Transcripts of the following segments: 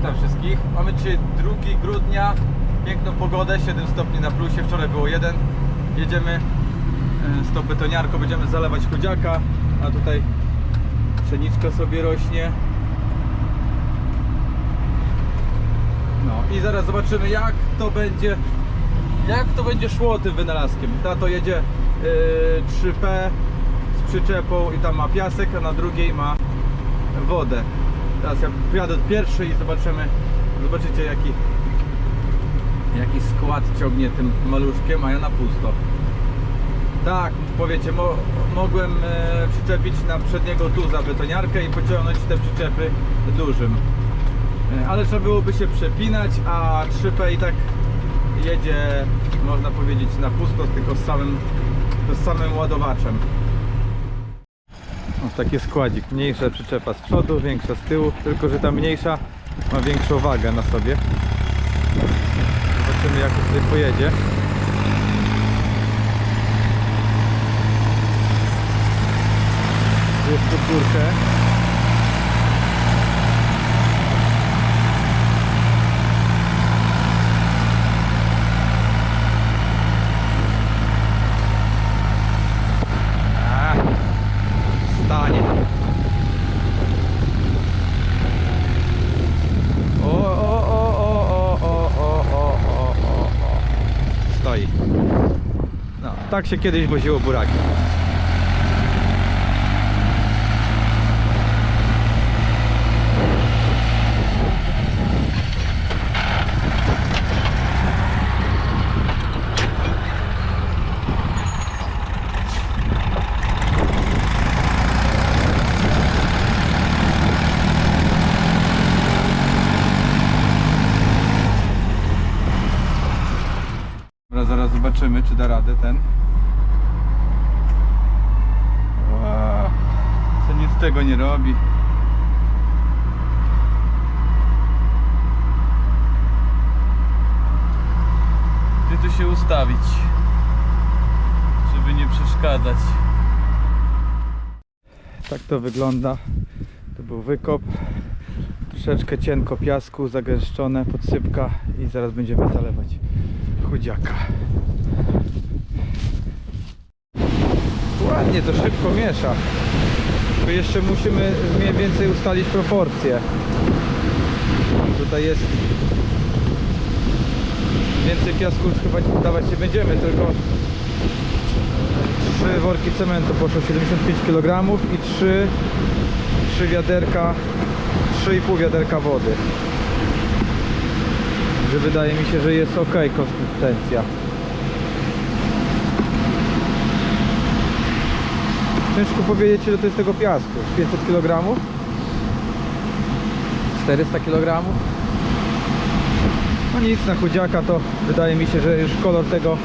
witam wszystkich. Mamy dzisiaj 2 grudnia, piękną pogodę, 7 stopni na plusie, wczoraj było 1. Jedziemy e, z tą betoniarką, będziemy zalewać chudziaka, a tutaj pszeniczka sobie rośnie. No i zaraz zobaczymy jak to będzie, jak to będzie szło tym wynalazkiem. Tato jedzie e, 3P z przyczepą i tam ma piasek, a na drugiej ma wodę. Teraz ja pojadę od pierwszej i zobaczymy, zobaczycie jaki, jaki skład ciągnie tym maluszkiem, a ja na pusto. Tak, powiecie, mo mogłem e, przyczepić na przedniego tuza betoniarkę i pociągnąć te przyczepy dużym. E, ale trzeba byłoby się przepinać, a 3P i tak jedzie, można powiedzieć, na pusto, tylko z samym, z samym ładowaczem. Taki składzik. Mniejsza przyczepa z przodu, większa z tyłu, tylko że ta mniejsza ma większą wagę na sobie. Zobaczymy jak tutaj pojedzie. Jest pod. Tak się kiedyś woziło buraki. Zaraz zobaczymy, czy da radę ten. Ła, Co nic z tego nie robi. Gdzie tu się ustawić, żeby nie przeszkadzać. Tak to wygląda. To był wykop. Troszeczkę cienko piasku, zagęszczone, podsypka i zaraz będziemy zalewać chudziaka. Ładnie to szybko miesza. Tylko jeszcze musimy mniej więcej ustalić proporcje. Tutaj jest więcej piasku chyba dawać nie będziemy, tylko trzy worki cementu poszło 75 kg i trzy, trzy wiaderka 3,5 wiaderka wody że wydaje mi się, że jest ok konsystencja. Ciężko powiedzieć ile to jest tego piasku. 500 kg? 400 kg? No nic, na chudziaka to wydaje mi się, że już kolor tego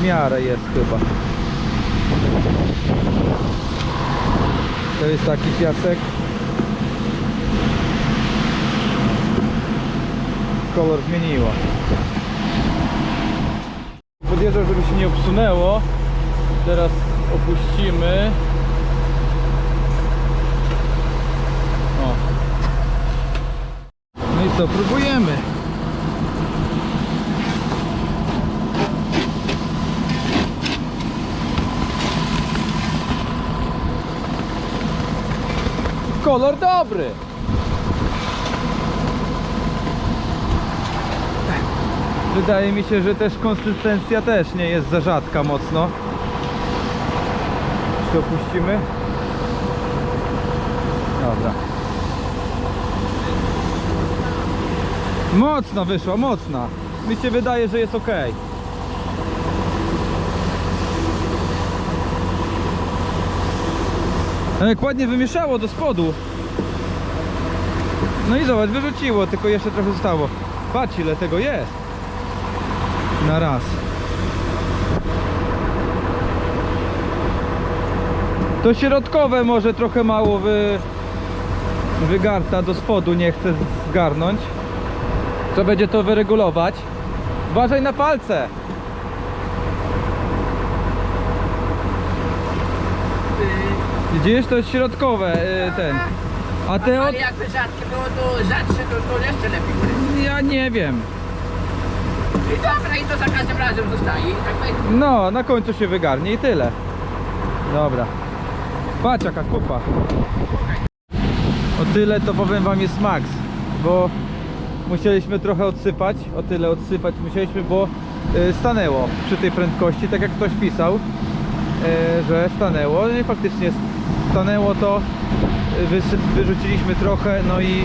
w miarę jest chyba. To jest taki piasek. kolor zmieniła. Podjeżdżam, żeby się nie obsunęło. Teraz opuścimy. O. No i co, próbujemy. Kolor dobry. Wydaje mi się, że też konsystencja też nie jest za rzadka mocno. Czy opuścimy? Dobra. Mocna wyszła, mocna. Mi się wydaje, że jest ok. Jak ładnie wymieszało do spodu. No i zobacz, wyrzuciło, tylko jeszcze trochę zostało. Patrz ile tego jest na raz. To środkowe może trochę mało wy, wygarta do spodu, nie chcę zgarnąć. Trzeba będzie to wyregulować. Uważaj na palce. Widzisz, to jest środkowe y, ten. A te od... Ale jakby rzadkie było, to rzadsze, to, to jeszcze lepiej będzie. Ja nie wiem. I dobra, i to za każdym razem zostaje. I tak będzie. No, na końcu się wygarnie i tyle. Dobra. Patrz jaka kupa. O tyle to powiem wam jest max, bo musieliśmy trochę odsypać, o tyle odsypać musieliśmy, bo y, stanęło przy tej prędkości, tak jak ktoś pisał, y, że stanęło no i faktycznie stanęło to, y, wyrzuciliśmy trochę, no i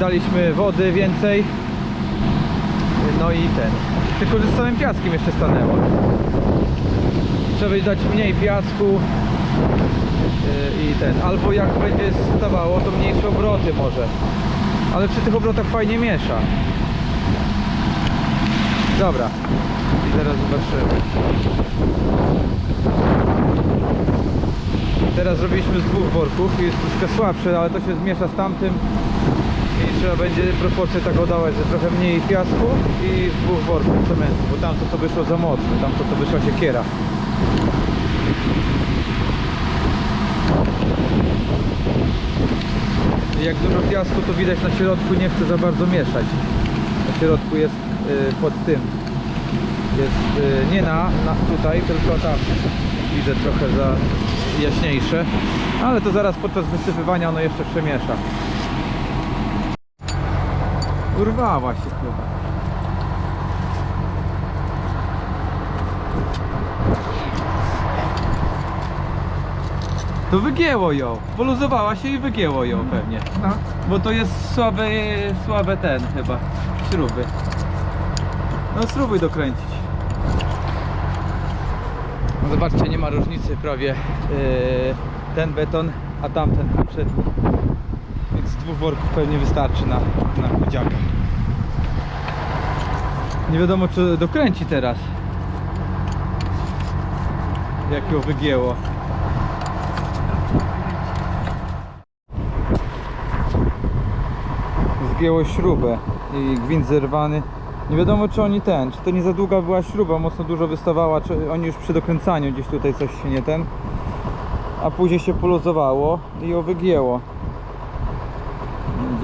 daliśmy wody więcej, no i ten, tylko że z samym piaskiem jeszcze stanęło. Trzeba dać mniej piasku i ten. Albo jak będzie stawało, to mniejsze obroty może. Ale przy tych obrotach fajnie miesza. Dobra. I teraz zobaczymy. Teraz zrobiliśmy z dwóch worków jest troszkę słabsze, ale to się zmiesza z tamtym i trzeba będzie proporcję tak oddawać, że trochę mniej piasku i z dwóch worków cementu, bo tamto to wyszło za mocno, tamto to wyszła siekiera. Jak dużo piasku to widać na środku nie chce za bardzo mieszać. Na środku jest y, pod tym. Jest y, nie na, na tutaj, tylko tam. Widzę trochę za jaśniejsze. Ale to zaraz podczas wysypywania ono jeszcze przemiesza. Urwała się chyba. To wygięło ją. Poluzowała się i wygięło ją pewnie. No. Bo to jest słabe, słabe ten chyba. Śruby. No spróbuj dokręcić. No zobaczcie, nie ma różnicy prawie yy, ten beton, a tamten poprzedni. Więc dwóch worków pewnie wystarczy na, na chudziaka. Nie wiadomo czy dokręci teraz. Jak ją wygięło. Zgięło śrubę i gwint zerwany. Nie wiadomo czy oni ten, czy to nie za długa była śruba, mocno dużo wystawała, czy oni już przy dokręcaniu gdzieś tutaj coś się nie ten. A później się poluzowało i ją wygięło.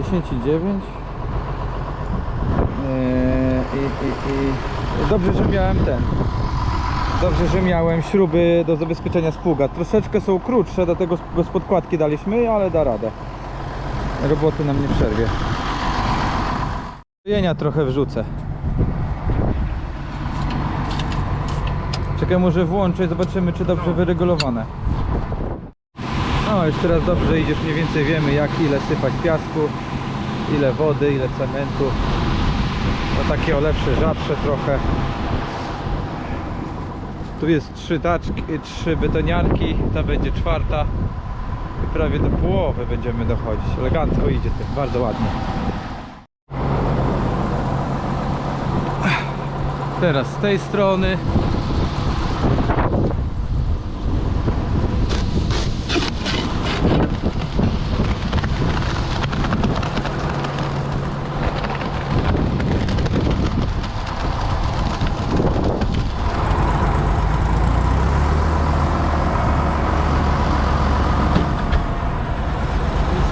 10 i 9. Eee, i, i, i dobrze, że miałem ten. Dobrze, że miałem śruby do zabezpieczenia spługa. Troszeczkę są krótsze, dlatego bez podkładki daliśmy, ale da radę. Roboty nam nie przerwie. Jenia trochę wrzucę. Czekaj, może włączę i zobaczymy, czy dobrze wyregulowane. No, już teraz dobrze idziesz, mniej więcej wiemy, jak ile sypać piasku, ile wody, ile cementu. No takie o lepsze, rzadsze trochę. Tu jest trzy taczki, trzy betoniarki, ta będzie czwarta. I prawie do połowy będziemy dochodzić. Elegancko idzie bardzo ładnie. Teraz z tej strony.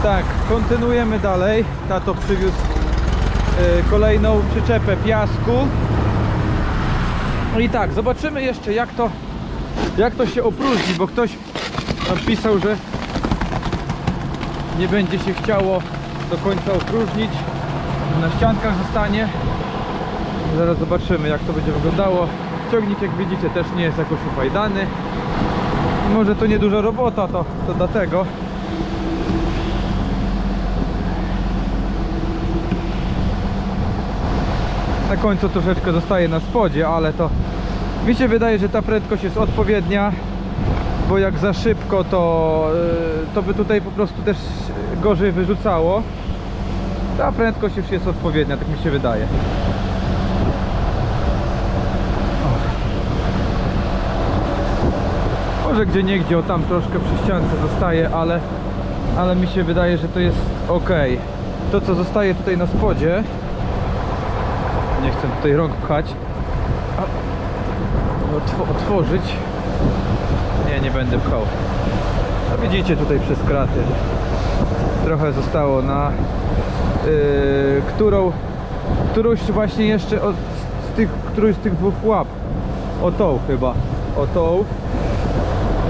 Tak, kontynuujemy dalej. Tato przywiózł e, kolejną przyczepę piasku. No i tak, zobaczymy jeszcze jak to jak to się opróżni, bo ktoś napisał, że nie będzie się chciało do końca opróżnić. Na ściankach zostanie. Zaraz zobaczymy jak to będzie wyglądało. Ciągnik jak widzicie też nie jest jakoś ufajdany. Może to nieduża robota, to, to dlatego. Na końcu troszeczkę zostaje na spodzie, ale to mi się wydaje, że ta prędkość jest odpowiednia, bo jak za szybko to, yy, to by tutaj po prostu też gorzej wyrzucało. Ta prędkość już jest odpowiednia, tak mi się wydaje. Może gdzie niegdzie, o tam troszkę przy ściance zostaje, ale, ale mi się wydaje, że to jest ok. To co zostaje tutaj na spodzie, nie chcę tutaj rąk pchać. Otw otworzyć. Nie, nie będę pchał. A widzicie tutaj przez kraty. trochę zostało na yy, którą którąś właśnie jeszcze od, z tych, którąś z tych dwóch łap o tą chyba o tą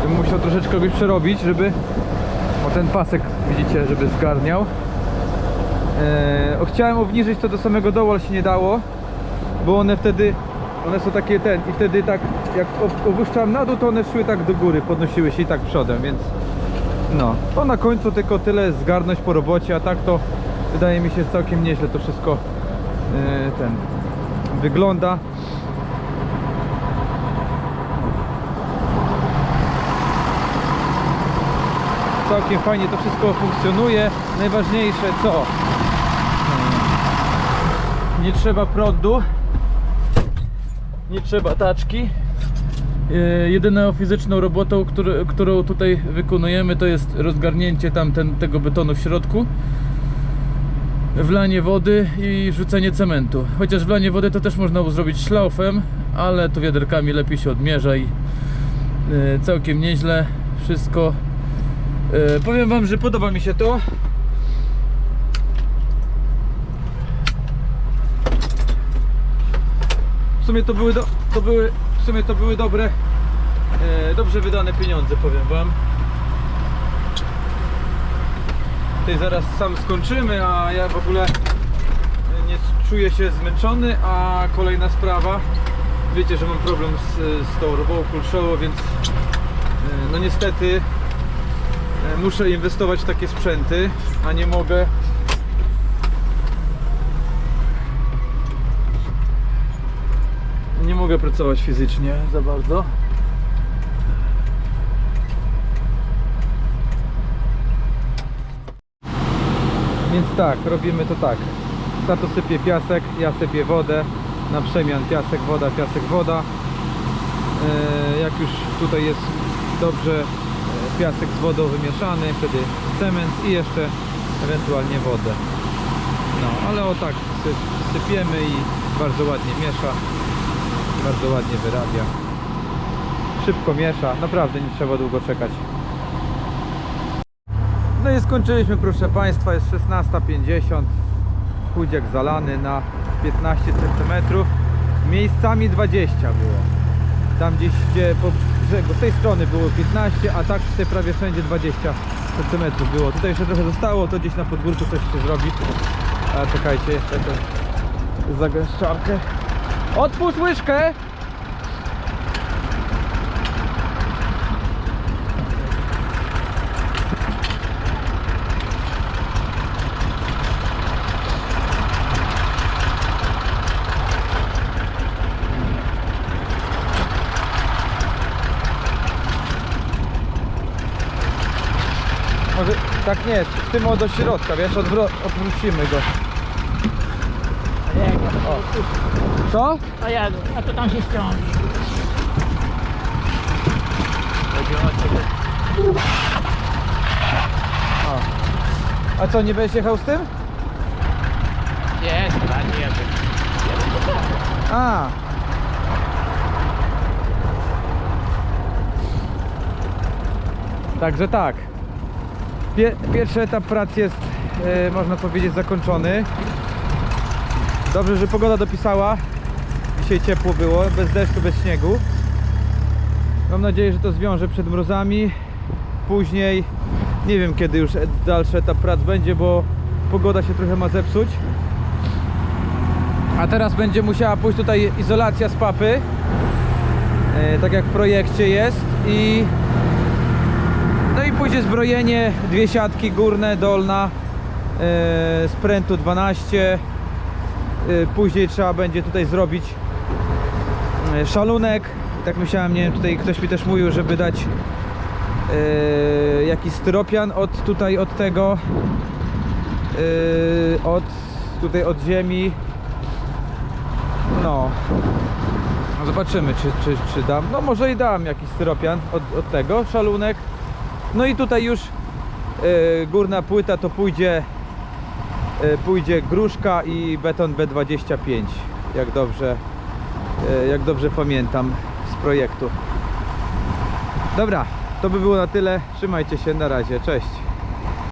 bym musiał troszeczkę go przerobić żeby o ten pasek widzicie żeby zgarniał o, chciałem obniżyć to do samego dołu, ale się nie dało, bo one wtedy, one są takie ten i wtedy tak, jak opuszczałem na dół, to one szły tak do góry, podnosiły się i tak przodem, więc no, to na końcu tylko tyle zgarnąć po robocie, a tak to wydaje mi się całkiem nieźle to wszystko eee, ten wygląda. Całkiem fajnie to wszystko funkcjonuje. Najważniejsze co? Nie trzeba prądu. Nie trzeba taczki. E, Jedyną fizyczną robotą, którą tutaj wykonujemy, to jest rozgarnięcie tamten, tego betonu w środku, wlanie wody i rzucenie cementu. Chociaż wlanie wody to też można zrobić szlaufem, ale to wiaderkami lepiej się odmierza i e, całkiem nieźle wszystko. E, Powiem Wam, że podoba mi się to. W sumie to były, do, to były, w sumie to były dobre, e, dobrze wydane pieniądze, powiem Wam. Tutaj zaraz sam skończymy, a ja w ogóle e, nie czuję się zmęczony, a kolejna sprawa, wiecie, że mam problem z, z tą robą kulszową, więc e, no niestety e, muszę inwestować w takie sprzęty, a nie mogę mogę pracować fizycznie za bardzo. Więc tak, robimy to tak. Tato sypie piasek, ja sypię wodę. Na przemian piasek, woda, piasek, woda. E, Jak już tutaj jest dobrze e, piasek z wodą wymieszany, wtedy cement i jeszcze ewentualnie wodę. No, ale o tak sy- sypiemy i bardzo ładnie miesza. Bardzo ładnie wyrabia. Szybko miesza, naprawdę nie trzeba długo czekać. No i skończyliśmy proszę Państwa, jest 16.50 Chudziak zalany na 15 cm Miejscami 20 było. Tam gdzieś gdzie po brzegu, z tej strony było 15 A tak tutaj prawie wszędzie 20 cm było. Tutaj jeszcze trochę zostało, to gdzieś na podwórku coś się zrobi. A czekajcie, jeszcze tę zagęszczarkę Otwórz łyżkę! Tak nie, w tym o do środka, wiesz, odwrócimy go. Co? A ja, a to tam się ściągnie. A co, nie będziesz jechał z tym? Jest, ładnie jakby. A. Także tak. Pie pierwszy etap prac jest, e, można powiedzieć, zakończony. Dobrze, że pogoda dopisała. Dzisiaj ciepło było, bez deszczu, bez śniegu. Mam nadzieję, że to zwiąże przed mrozami. Później, nie wiem kiedy już dalszy etap prac będzie, bo pogoda się trochę ma zepsuć. A teraz będzie musiała pójść tutaj izolacja z papy. E, tak jak w projekcie jest. I no i pójdzie zbrojenie, dwie siatki górne, dolna e, z prętu 12. E, później trzeba będzie tutaj zrobić e, szalunek. Tak myślałem, nie wiem, tutaj ktoś mi też mówił, żeby dać e, jakiś styropian od tutaj od tego e, od tutaj od ziemi no. No Zobaczymy, czy, czy, czy dam. No może i dam jakiś styropian od, od tego, szalunek. No i tutaj już e, górna płyta to pójdzie pójdzie gruszka i beton B25, jak dobrze e, jak dobrze pamiętam z projektu. Dobra, to by było na tyle. Trzymajcie się, na razie, cześć.